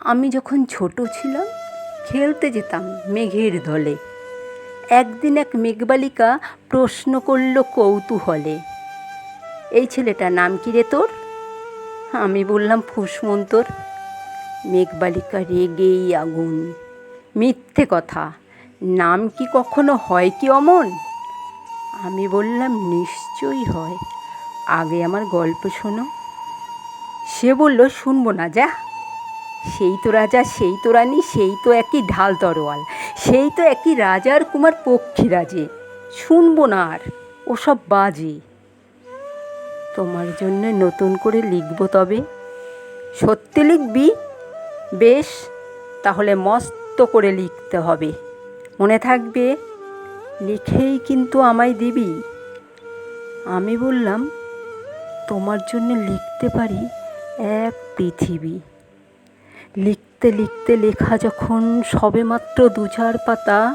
আমি যখন ছোট ছিলাম, খেলতে যেতাম মেঘের দলে একদিন এক মেঘবালিকা প্রশ্ন করল কৌতূহলে, এই ছেলেটার নাম কি রে তোর? আমি বললাম ফুসমন্তর মেঘবালিকা রেগেই আগুন। মিথ্যে কথা। নাম কি কখনো হয় কি অমন? আমি বললাম, নিশ্চয়ই হয়। আগে আমার গল্প শোনো। সে বলল, শুনব না, যা। সেই তো রাজা, সেই তো রানী, সেই তো একই ঢাল তরোয়াল, সেই তো একই রাজার কুমার পক্ষীরাজে। শুনব না আর, ওসব বাজে। তোমার জন্য নতুন করে লিখব তবে। সত্যি লিখবি? বেশ, তাহলে মস্ত করে লিখতে হবে। মনে থাকবে, লিখেই কিন্তু আমায় দিবি। আমি বললাম, তোমার জন্য লিখতে পারি এক পৃথিবী। লিখতে লিখতে লেখা যখন সবেমাত্র দু চার পাতা,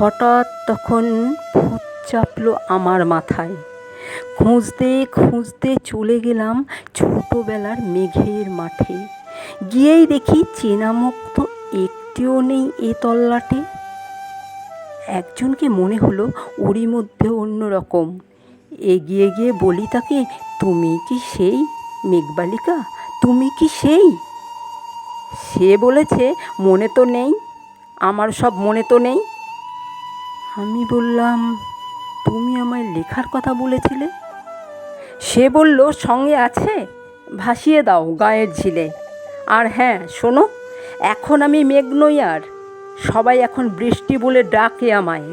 হঠাৎ তখন ভূত চাপলো আমার মাথায়। খুঁজতে খুঁজতে চলে গেলাম ছোটোবেলার মেঘের মাঠে। গিয়েই দেখি চেনা মুখ তো একটিও নেই এ তল্লাটে। একজনকে মনে হলো ওরই মধ্যে অন্য রকম এগিয়ে গিয়ে বলি তাকে, তুমি কি সেই মেঘবালিকা? তুমি কি সেই? সে বলেছে, মনে তো নেই। আমার সব মনে তো নেই। আমি বললাম, তুমি আমায় লেখার কথা বলেছিলে? সে বলল, সঙ্গে আছে, ভাসিয়ে দাও গায়ের ঝিলে। আর হ্যাঁ শোনো, এখন আমি মেঘ আর সবাই এখন বৃষ্টি বলে ডাকে আমায়।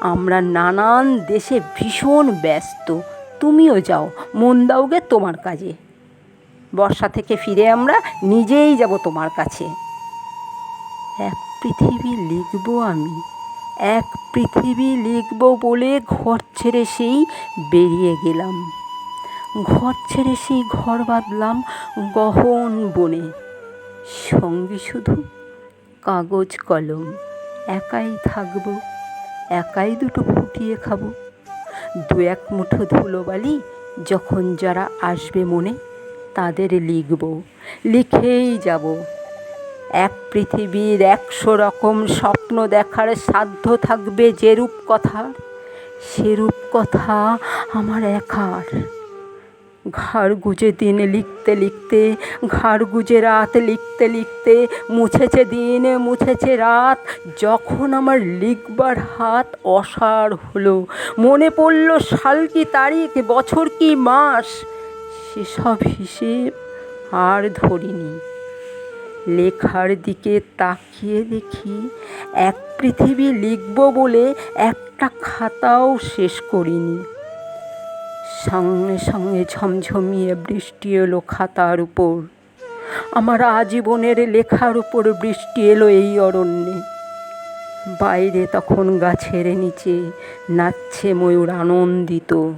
আমরা নানান দেশে ভীষণ ব্যস্ত। তুমিও যাও, মন দাওগে তোমার কাজে। বর্ষা থেকে ফিরে আমরা নিজেই যাব তোমার কাছে। এক পৃথিবী লিখব আমি, এক পৃথিবী লিখব বলে ঘর ছেড়ে সেই বেরিয়ে গেলাম। ঘর ছেড়ে সেই ঘর বাঁধলাম গহন বনে। সঙ্গে শুধু কাগজ কলম, একাই থাকব একাই দুটো ফুটিয়ে খাব। দু এক মুঠো ধুলোবালি যখন যারা আসবে মনে, তাদের লিখব। লিখেই যাব। এক পৃথিবীর একশো রকম স্বপ্ন দেখার সাধ্য থাকবে যেরূপ কথা সেরূপ কথা আমার একার। ঘাড় গুজে দিন লিখতে লিখতে ঘাড় গুজে রাত লিখতে লিখতে, মুছেছে দিন, মুছেছে রাত। যখন আমার লিখবার হাত অসাড় হলো, মনে পড়ল সাল কি তারিখ, বছর কি মাস, সেসব হিসেব আর ধরিনি। লেখার দিকে তাকিয়ে দেখি, এক পৃথিবী লিখব বলে একটা খাতাও শেষ করিনি। সঙ্গে সঙ্গে ঝমঝমিয়ে বৃষ্টি এলো খাতার উপর। আমার আজীবনের লেখার উপর বৃষ্টি এলো এই অরণ্যে। বাইরে তখন গাছের নিচে নাচছে ময়ূর আনন্দিত।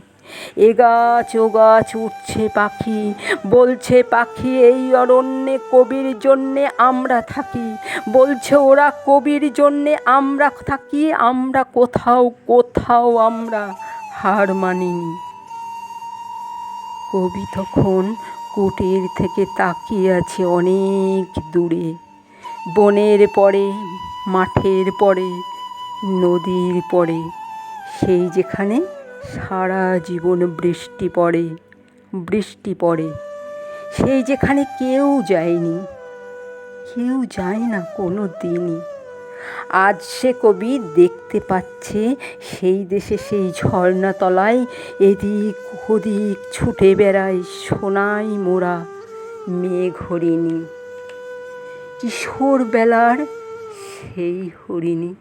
এ গাছ, ও গাছ, উঠছে পাখি, বলছে পাখি, এই অরণ্যে কবির জন্যে আমরা থাকি। বলছে ওরা, কবির জন্যে আমরা থাকি, আমরা কোথাও কোথাও আমরা হার মানিনি। কবি তখন কুটির থেকে তাকিয়ে আছে অনেক দূরে। বনের পরে, মাঠের পরে, নদীর পরে, সেই যেখানে সারা জীবন বৃষ্টি পড়ে বৃষ্টি পড়ে, সেই যেখানে কেউ যায়নি। কেউ যায় না কোনো দিনই। আজ সে কবি দেখতে পাচ্ছে সেই দেশে সেই ঝর্ণাতলায় এদিক ওদিক ছুটে বেড়ায় সোনাই মোড়া মেঘ হরিণী। কিশোর বেলার সেই হরিণী।